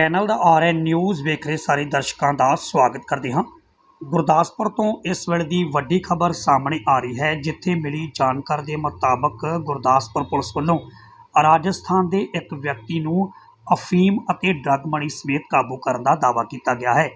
Channel ਦਾ R N news ਵੇਖ ਰਹੇ ਸਾਰੇ ਦਰਸ਼ਕਾਂ ਦਾ ਸਵਾਗਤ ਕਰਦੇ ਹਾਂ। ਗੁਰਦਾਸਪੁਰ ਤੋਂ ਇਸ ਵੇਲੇ ਦੀ ਵੱਡੀ ਖਬਰ ਸਾਹਮਣੇ ਆ ਰਹੀ ਹੈ, ਜਿੱਥੇ ਮਿਲੀ ਜਾਣਕਾਰੀ ਦੇ ਮੁਤਾਬਕ ਗੁਰਦਾਸਪੁਰ ਪੁਲਿਸ ਵੱਲੋਂ ਰਾਜਸਥਾਨ ਦੇ ਇੱਕ ਵਿਅਕਤੀ ਨੂੰ ਅਫੀਮ ਅਤੇ ਡਰੱਗ ਮਣੀ ਸਮੇਤ ਕਾਬੂ ਕਰਨ ਦਾ ਦਾਅਵਾ ਕੀਤਾ ਗਿਆ ਹੈ।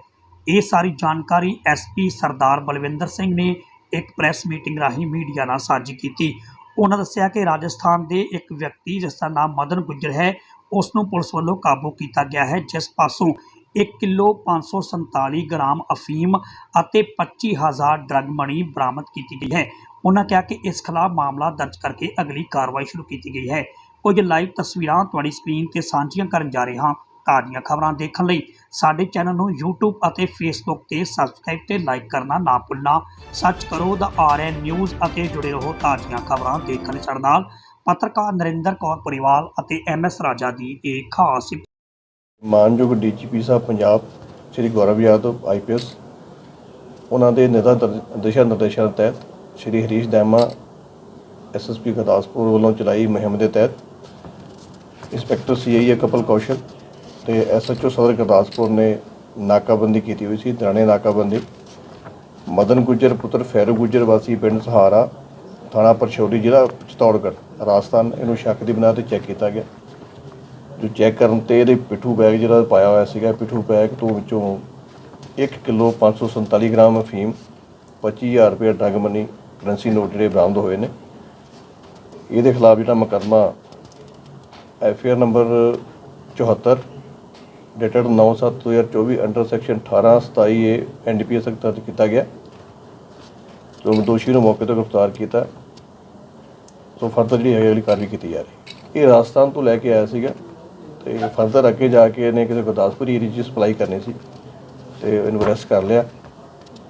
ਇਹ ਸਾਰੀ ਜਾਣਕਾਰੀ ਐਸਪੀ ਸਰਦਾਰ ਬਲਵਿੰਦਰ ਸਿੰਘ ਨੇ ਇੱਕ ਪ੍ਰੈਸ ਮੀਟਿੰਗ ਰਾਹੀਂ ਮੀਡੀਆ ਨਾਲ ਸਾਂਝੀ ਕੀਤੀ। ਉਹਨਾਂ ਦੱਸਿਆ ਕਿ ਰਾਜਸਥਾਨ ਦੇ ਇੱਕ ਵਿਅਕਤੀ, ਜਿਸ ਦਾ ਨਾਮ ਮਦਨ ਗੁੱਜਰ ਹੈ ਉਸ ਨੂੰ ਪੁਲਿਸ ਵੱਲੋਂ ਕਾਬੂ ਕੀਤਾ ਗਿਆ ਹੈ, ਜਿਸ ਪਾਸੋਂ 1 ਕਿਲੋ 547 ਗ੍ਰਾਮ ਅਫੀਮ ਅਤੇ 25000 ਡਰੱਗ ਮਣੀ ਬਰਾਮਦ ਕੀਤੀ ਗਈ ਹੈ। ਉਹਨਾਂ ਕਿਹਾ ਕਿ ਇਸ ਖਿਲਾਫ ਮਾਮਲਾ ਦਰਜ ਕਰਕੇ ਅਗਲੀ ਕਾਰਵਾਈ ਸ਼ੁਰੂ ਕੀਤੀ ਗਈ ਹੈ। ਕੁਝ ਲਾਈਵ ਤਸਵੀਰਾਂ ਤੁਹਾਡੀ ਸਕਰੀਨ ਤੇ ਸਾਂਝੀਆਂ ਕਰਨ ਜਾ ਰਹੇ ਹਾਂ। ਤਾਜ਼ੀਆਂ ਖਬਰਾਂ ਦੇਖਣ ਲਈ ਸਾਡੇ ਚੈਨਲ ਨੂੰ YouTube ਅਤੇ Facebook ਤੇ ਸਬਸਕ੍ਰਾਈਬ ਤੇ ਲਾਈਕ ਕਰਨਾ ਨਾ ਭੁੱਲਣਾ। ਸਰਚ ਕਰੋ ਦਾ ਆਰਐਨ ਨਿਊਜ਼ ਅਤੇ ਜੁੜੇ ਰਹੋ ਤਾਜ਼ੀਆਂ ਖਬਰਾਂ ਦੇਖਣ ਸਾਡੇ ਨਾਲ। ਪੱਤਰਕਾਰ ਨਰਿੰਦਰ ਕੌਰ ਪਰਿਵਾਲ ਅਤੇ ਐਮਐਸ ਰਾਜਾ ਦੀ ਇਹ ਖਾਸ ਮਾਨਯੋਗ ਡੀਜੀਪੀ ਸਾਹਿਬ ਪੰਜਾਬ, ਸ਼੍ਰੀ ਗੌਰਵ ਯਾਦਵ ਆਈਪੀਐਸ ਉਹਨਾਂ ਦੇ ਨਿਰਦਾ ਦਿਸ਼ਾ ਨਿਰਦੇਸ਼ਾਂ ਤਹਿਤ ਸ਼੍ਰੀ ਹਰੀਸ਼ ਦੈਮਾ ਐਸਐਸਪੀ ਗੁਰਦਾਸਪੁਰ ਵੱਲੋਂ ਚਲਾਈ ਮੁਹਿੰਮ ਦੇ ਤਹਿਤ ਇੰਸਪੈਕਟਰ ਸੀਆਈਏ ਕਪਲ ਕੌਸ਼ਲ ਤੇ ਐਸਐਚਓ ਸਦਰ ਗੁਰਦਾਸਪੁਰ ਨੇ ਨਾਕਾਬੰਦੀ ਕੀਤੀ ਹੋਈ ਸੀ ਦਰਾਣੇ ਨਾਕਾਬੰਦੀ। ਮਦਨ ਗੁੱਜਰ ਪੁੱਤਰ ਫੈਰੂ ਗੁੱਜਰ ਵਾਸੀ ਪਿੰਡ ਸਹਾਰਾ ਥਾਣਾ ਪਰਸ਼ੋੜੀ ਜ਼ਿਲ੍ਹਾ ਚਿਤੌੜਗੜ੍ਹ, ਰਾਜਸਥਾਨ, ਇਹਨੂੰ ਸ਼ੱਕ ਦੀ ਬਣਾ ਤੇ ਚੈੱਕ ਕੀਤਾ ਗਿਆ। ਜੋ ਚੈੱਕ ਕਰਨ ਤੇ ਇਹਦੇ ਪਿੱਠੂ ਬੈਗ ਜਿਹੜਾ ਪਾਇਆ ਹੋਇਆ ਸੀਗਾ ਪਿੱਠੂ ਬੈਗ ਤੋਂ ਵਿੱਚੋਂ 1 ਕਿਲੋ 547 ਗ੍ਰਾਮ ਅਫੀਮ 25000 ਰੁਪਏ ਡਰਗ ਮਨੀ ਕਰੰਸੀ ਨੋਟ ਜਿਹੜੇ ਬਰਾਮਦ ਹੋਏ ਨੇ। ਇਹਦੇ ਖਿਲਾਫ ਜਿਹੜਾ ਮੁਕੱਦਮਾ FIR number 74 dated 9/7/2024 under section 18 27 A NDPS ਤਹਿਤ ਦਰਜ ਕੀਤਾ ਗਿਆ। ਜੋ ਦੋਸ਼ੀ ਨੂੰ ਮੌਕੇ ਤੋਂ ਗ੍ਰਿਫਤਾਰ ਕੀਤਾ। ਸੋ ਫਰਦਰ ਜਿਹੜੀ ਹੈਗੀ ਅਗਲੀ ਕਾਰਵਾਈ ਕੀਤੀ ਜਾ ਰਹੀ। ਇਹ ਰਾਜਸਥਾਨ ਤੋਂ ਲੈ ਕੇ ਆਇਆ ਸੀਗਾ ਤੇ ਫਰਦਰ ਅੱਗੇ ਜਾ ਕੇ ਇਹਨੇ ਕਿਸੇ ਗੁਰਦਾਸਪੁਰ ਏਰੀਆ 'ਚ ਸਪਲਾਈ ਕਰਨੀ ਸੀ ਤੇ ਇਹਨੂੰ ਅਰੈਸਟ ਕਰ ਲਿਆ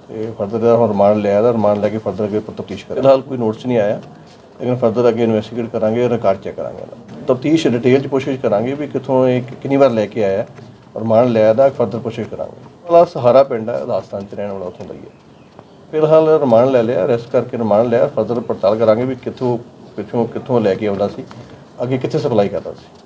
ਤੇ ਫਰਦਰ ਦਾ ਹੁਣ ਰਿਮਾਂਡ ਲਿਆ ਦਾ ਰਿਮਾਂਡ ਲੈ ਕੇ ਫਰਦਰ ਅੱਗੇ ਤਫਤੀਸ਼ ਕਰਾਂਗੇ। ਫਿਲਹਾਲ ਕੋਈ ਨੋਟਿਸ ਨਹੀਂ ਆਇਆ, ਲੇਕਿਨ ਫਰਦਰ ਅੱਗੇ ਇਨਵੈਸਟੀਗੇਟ ਕਰਾਂਗੇ ਰਿਕਾਰਡ ਚੈੱਕ ਕਰਾਂਗੇ ਤਫਤੀਸ਼ ਡਿਟੇਲ 'ਚ ਕੋਸ਼ਿਸ਼ ਕਰਾਂਗੇ ਵੀ ਕਿੱਥੋਂ ਇਹ ਕਿੰਨੀ ਵਾਰ ਲੈ ਕੇ ਆਇਆ, ਰਿਮਾਂਡ ਲਿਆ ਦਾ ਫਰਦਰ ਕੋਸ਼ਿਸ਼ ਕਰਾਂਗੇ। ਫਿਲਹਾਲ ਸਹਾਰਾ ਪਿੰਡ ਹੈ ਰਾਜਸਥਾਨ 'ਚ ਰਹਿਣ ਵਾਲਾ ਉੱਥੋਂ ਦਾ ਹੀ ਹੈ ਫਿਲਹਾਲ ਰਿਮਾਂਡ ਲੈ ਲਿਆ ਅਰੈਸਟ ਕਰਕੇ ਰਿਮਾਂਡ ਲਿਆ, ਫਰਦਰ ਪੜਤਾਲ ਕਰਾਂਗੇ ਵੀ ਕਿੱਥੋਂ ਪਿੱਛੋਂ ਕਿੱਥੋਂ ਲੈ ਕੇ ਆਉਂਦਾ ਸੀ? ਅੱਗੇ ਕਿੱਥੇ ਸਪਲਾਈ ਕਰਦਾ ਸੀ?